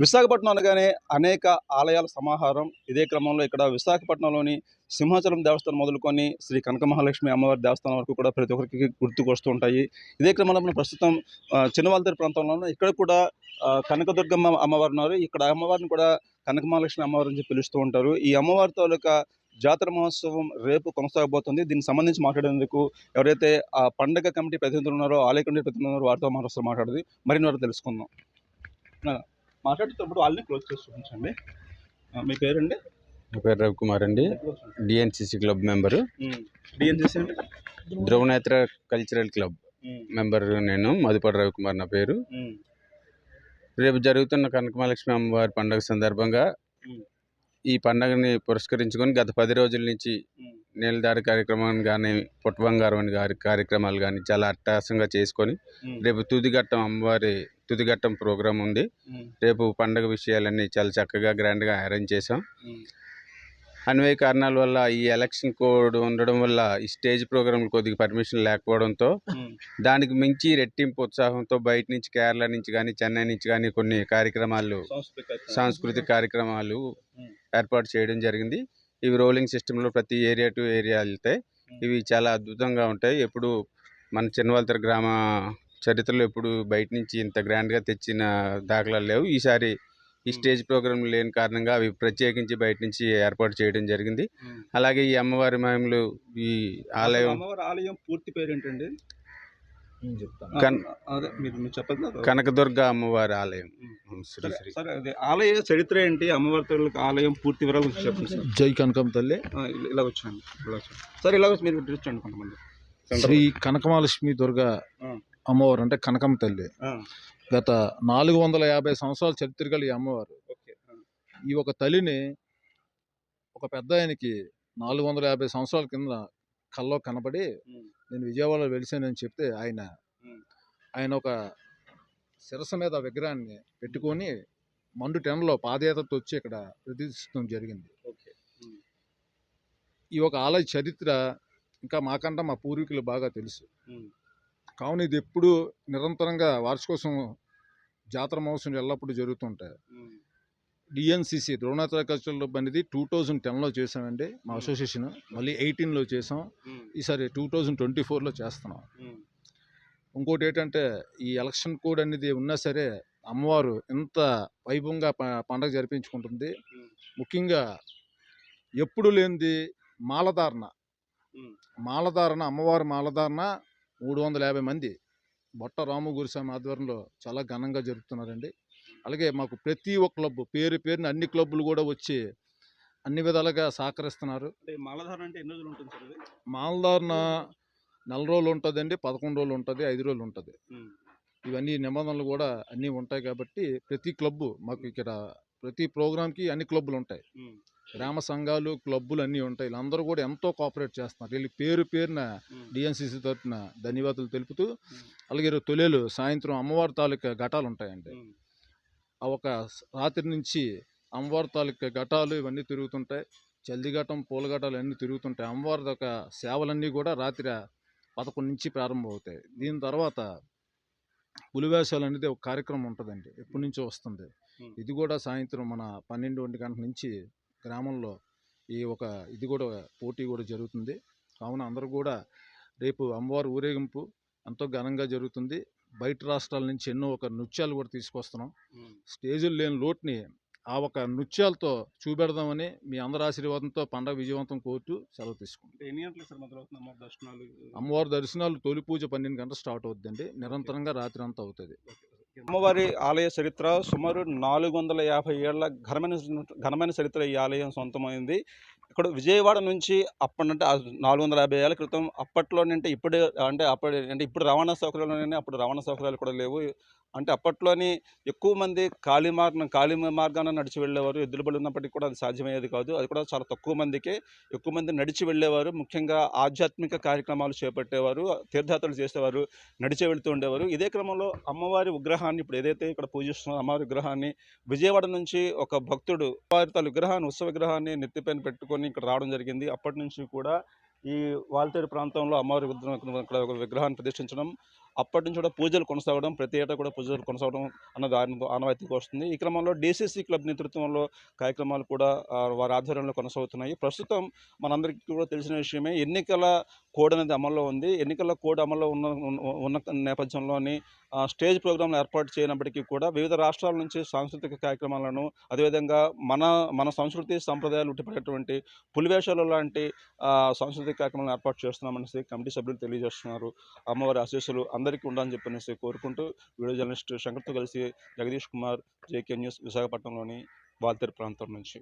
విశాఖపట్నం అనగానే అనేక ఆలయాల సమాహారం ఇదే క్రమంలో ఇక్కడ విశాఖపట్నంలోని సింహాచలం దేవస్థానం మొదలుకొని శ్రీ కనక మహాలక్ష్మి అమ్మవారి దేవస్థానం వరకు కూడా ప్రతి ఒక్కరికి గుర్తుకొస్తూ ఉంటాయి. ఇదే క్రమంలో మనం ప్రస్తుతం ఆ, చిన్నవాల్తేరు ప్రాంతంలో ఇక్కడ కూడా కనకదుర్గమ్మ అమ్మవారు ఉన్నారు. ఇక్కడ అమ్మవారిని కూడా కనక మహాలక్ష్మి అమ్మవారు అని చెప్పి పిలుస్తూ ఉంటారు. ఈ అమ్మవారి తాలూకా జాతర మహోత్సవం రేపు కొనసాగబోతుంది. దీనికి సంబంధించి మాట్లాడేందుకు ఎవరైతే ఆ పండగ కమిటీ ప్రతినిధులు ఉన్నారో ఆలయ కమిటీ ప్రతినిధులు ఉన్నారో వారితో మనం మాట్లాడదు. మరిన్ని వారు తెలుసుకుందాం. మాట్లాడుతున్నప్పుడు వాళ్ళని క్లోజ్ చేసి చూపించండి. మీ పేరండి? నా పేరు రవికుమార్ అండి. డిఎన్సిసి క్లబ్ మెంబరు. డిఎన్సీసీ అండి ధ్రువనేత్ర కల్చరల్ క్లబ్ మెంబర్ నేను. మధుపడి రవికుమార్ నా పేరు. రేపు జరుగుతున్న కనకమహాలక్ష్మి అమ్మవారి పండుగ సందర్భంగా ఈ పండుగని పురస్కరించుకొని గత పది రోజుల నుంచి నీలదారి కార్యక్రమం కానీ పుట్టబంగారం అని గారి కార్యక్రమాలు కానీ చాలా అట్టహాసంగా చేసుకొని రేపు తుదిఘట్టం అమ్మవారి తుదిఘట్టం ప్రోగ్రాం ఉంది. రేపు పండుగ విషయాలన్నీ చాలా చక్కగా గ్రాండ్గా అరేంజ్ చేసాం అన్వయ కారణాల వల్ల ఈ ఎలక్షన్ కోడ్ ఉండడం వల్ల ఈ స్టేజ్ ప్రోగ్రామ్ కొద్దిగా పర్మిషన్ లేకపోవడంతో దానికి మించి రెట్టింపు ఉత్సాహంతో బయట నుంచి కేరళ నుంచి కానీ చెన్నై నుంచి కానీ కొన్ని కార్యక్రమాలు సాంస్కృతిక కార్యక్రమం. సాంస్కృతిక కార్యక్రమాలు. ఏర్పాటు చేయడం జరిగింది. ఇవి రోలింగ్ సిస్టంలో ప్రతి ఏరియా టు ఏరియా వెళ్తాయి ఇవి చాలా అద్భుతంగా ఉంటాయి. ఎప్పుడు మన చిన్నవాల్తర గ్రామ చరిత్రలో ఎప్పుడు బయట నుంచి ఇంత గ్రాండ్గా తెచ్చిన దాఖలాలు లేవు. ఈసారి ఈ స్టేజ్ ప్రోగ్రాం లేని కారణంగా అవి ప్రత్యేకించి బయట నుంచి ఏర్పాటు చేయడం జరిగింది. అలాగే ఈ అమ్మవారి మహిమలు ఈ ఆలయం ఆలయం పూర్తి పేరు ఏంటండి ఆ, కన్- అదే మీరు మీరు చెప్పండి కదా. కనకదుర్గ అమ్మవారి ఆలయం. ఉమ్. శ్రీ సరే శ్రీ సరే అదే ఆలయ చరిత్ర ఏంటి? అమ్మవారి తల్లికి ఆలయం పూర్తి వివరాలు చెప్పండి సార్. జై కనకం తల్లి. ఇలా- వచ్చాను ఇలా వచ్చాను. సార్ ఇలా వచ్చి మీరు చూడండి కొంతమంది. శ్రీ కనకమహాలక్ష్మి దుర్గా. అమ్మవారు అంటే కనకం తల్లి. గత నాలుగు వందల యాభై సంవత్సరాల చరిత్ర గల ఈ అమ్మవారు ఈ ఒక తల్లిని ఒక పెద్ద ఆయనకి నాలుగు వందల యాభై సంవత్సరాల కింద కల్లో కనబడి నేను విజయవాడలో వెలిసానని చెప్తే ఆయన ఆయన ఒక శిరస మీద విగ్రహాన్ని పెట్టుకొని మండు టెన్లో పాదయాత్రతో వచ్చి ఇక్కడ ప్రతిష్ఠించడం జరిగింది. ఈ ఒక ఆలయ చరిత్ర ఇంకా మాకంటే మా పూర్వీకులు బాగా తెలుసు. కావున ఇది ఎప్పుడు నిరంతరంగా వార్షికోత్సవం జాతర మహోత్సవం ఎల్లప్పుడూ జరుగుతుంటాయి డిఎన్సిసి ద్రోణాచార్య కల్చరల్ క్లబ్ అనేది టూ థౌజండ్ టెన్లో చేసామండి మా. అసోసియేషన్. మళ్ళీ ఎయిటీన్లో చేసాం ఈసారి టూ థౌజండ్ ట్వంటీ ఫోర్లో చేస్తున్నాం. ఇంకోటి ఏంటంటే ఈ ఎలక్షన్ కోడ్ అనేది ఉన్నా సరే అమ్మవారు ఎంత వైభవంగా పండగ జరిపించుకుంటుంది. ముఖ్యంగా ఎప్పుడు లేనిది మాలధారణ. మాలధారణ అమ్మవారి మాలధారణ మూడు వందల యాభై మంది. బొట్ట రాము గురుస్వామి ఆధ్వర్యంలో చాలా ఘనంగా జరుపుతున్నారండి. అలాగే మాకు ప్రతి ఒక్క క్లబ్ పేరు పేరున అన్ని క్లబ్బులు కూడా వచ్చి అన్ని విధాలుగా సహకరిస్తున్నారు. మాలధారణ అంటే ఎన్ని రోజులు ఉంటుంది సార్ ఇది మాలధారణ నెల రోజులు ఉంటుందండి పదకొండు రోజులు ఉంటుంది ఐదు రోజులు ఉంటుంది. ఇవన్నీ నిబంధనలు కూడా అన్నీ ఉంటాయి కాబట్టి ప్రతి క్లబ్బు మాకు ఇక్కడ ప్రతి ప్రోగ్రామ్కి అన్ని క్లబ్బులు ఉంటాయి. గ్రామ సంఘాలు క్లబ్బులు అన్నీ ఉంటాయి. వీళ్ళందరూ కూడా ఎంతో కోఆపరేట్ చేస్తున్నారు. వీళ్ళకి పేరు పేరున డిఎన్సిసి తరఫున ధన్యవాదాలు తెలుపుతూ అలాగే తొలేలు సాయంత్రం అమ్మవారి తాలూకా ఘటాలు ఉంటాయండి. ఒక రాత్రి నుంచి అమ్మవారి తాలూకా ఘటాలు ఇవన్నీ తిరుగుతుంటాయి. చల్దిఘటం పూలఘటాలు అన్నీ తిరుగుతుంటాయి. అమ్మవారి యొక్క సేవలన్నీ కూడా రాత్రి పదకొండు నుంచి ప్రారంభమవుతాయి. దీని తర్వాత పులివేషాలు అనేది ఒక కార్యక్రమం ఉంటుందండి. ఎప్పటి నుంచో వస్తుంది. ఇది కూడా సాయంత్రం మన పన్నెండు ఒంటి గంటల నుంచి గ్రామంలో ఈ ఒక ఇది కూడా పోటీ కూడా జరుగుతుంది. కావున అందరూ కూడా రేపు అమ్మవారి ఊరేగింపు ఎంతో ఘనంగా జరుగుతుంది. బయట రాష్ట్రాల నుంచి ఎన్నో ఒక నృత్యాలు కూడా తీసుకొస్తున్నాం. స్టేజులు లేని లోటుని ఆ ఒక నృత్యాలతో చూపెడదామని మీ అందరి ఆశీర్వాదంతో పండగ విజయవంతం కోరుతూ సెలవు తీసుకుంటాం అమ్మవారి దర్శనాలు? తొలి పూజ పన్నెండు గంటలు స్టార్ట్ అవుతుందండి. నిరంతరంగా రాత్రి అంతా అవుతుంది. అమ్మవారి ఆలయ చరిత్ర సుమారు నాలుగు వందల యాభై ఏళ్ళ ఘనమైన ఘనమైన చరిత్ర ఈ ఆలయం సొంతమైంది. ఇక్కడ విజయవాడ నుంచి అప్పటి నాలుగు వందల యాభై ఏళ్ళ క్రితం అప్పట్లోనంటే ఇప్పుడు అంటే అప్పటి అంటే ఇప్పుడు రవాణా సౌకర్యాలు అప్పుడు రవాణా సౌకర్యాలు కూడా లేవు. అంటే అప్పట్లోని ఎక్కువ మంది ఖాళీ మార్గం ఖాళీ మార్గాన నడిచి వెళ్ళేవారు. ఎద్దులు బళ్ళు ఉన్నప్పటికీ కూడా అది సాధ్యమయ్యేది కాదు. అది కూడా చాలా తక్కువ మందికే. ఎక్కువ మంది నడిచి వెళ్ళేవారు. ముఖ్యంగా ఆధ్యాత్మిక కార్యక్రమాలు చేపట్టేవారు తీర్థయాత్రలు చేసేవారు నడిచే వెళ్తూ ఉండేవారు. ఇదే క్రమంలో అమ్మవారి విగ్రహాన్ని ఇప్పుడు ఏదైతే ఇక్కడ పూజిస్తున్న అమ్మవారి విగ్రహాన్ని విజయవాడ నుంచి ఒక భక్తుడు వారి తన విగ్రహాన్ని ఉత్సవ విగ్రహాన్ని నెత్తిపైన పెట్టుకొని ఇక్కడ రావడం జరిగింది. అప్పటి నుంచి కూడా ఈ వాల్తేరు ప్రాంతంలో అమ్మవారి విగ్రహం ఇక్కడ ఒక విగ్రహాన్ని ప్రతిష్ఠించడం అప్పటి నుంచి కూడా పూజలు కొనసాగడం ప్రతి ఏటా కూడా పూజలు కొనసాగడం అన్నది ఆన- ఆనవాయితీగా వస్తుంది. ఈ క్రమంలో డీసీసీ క్లబ్ నేతృత్వంలో కార్యక్రమాలు కూడా వారి ఆధ్వర్యంలో కొనసాగుతున్నాయి. ప్రస్తుతం మనందరికీ కూడా తెలిసిన విషయమే ఎన్నికల కోడ్ అనేది అమల్లో ఉంది. ఎన్నికల కోడ్ అమల్లో ఉన్న ఉన్న- నేపథ్యంలోని స్టేజ్ ప్రోగ్రాంలు ఏర్పాటు చేయనప్పటికీ కూడా వివిధ రాష్ట్రాల నుంచి సాంస్కృతిక కార్యక్రమాలను అదేవిధంగా మన మన సంస్కృతి సంప్రదాయాలు ఉట్టిపడేటువంటి పులివేషాలు లాంటి సాంస్కృతిక కార్యక్రమాలను ఏర్పాటు చేస్తున్నామనేసి కమిటీ సభ్యులు తెలియజేస్తున్నారు. అమ్మవారి ఆశీస్సులు అందరికీ ఉండాలని చెప్పనేసి కోరుకుంటూ వీడియో జర్నలిస్ట్ శంకర్తో కలిసి జగదీష్ కుమార్ జేకే న్యూస్ విశాఖపట్నంలోని వాల్తేరు ప్రాంతం నుంచి.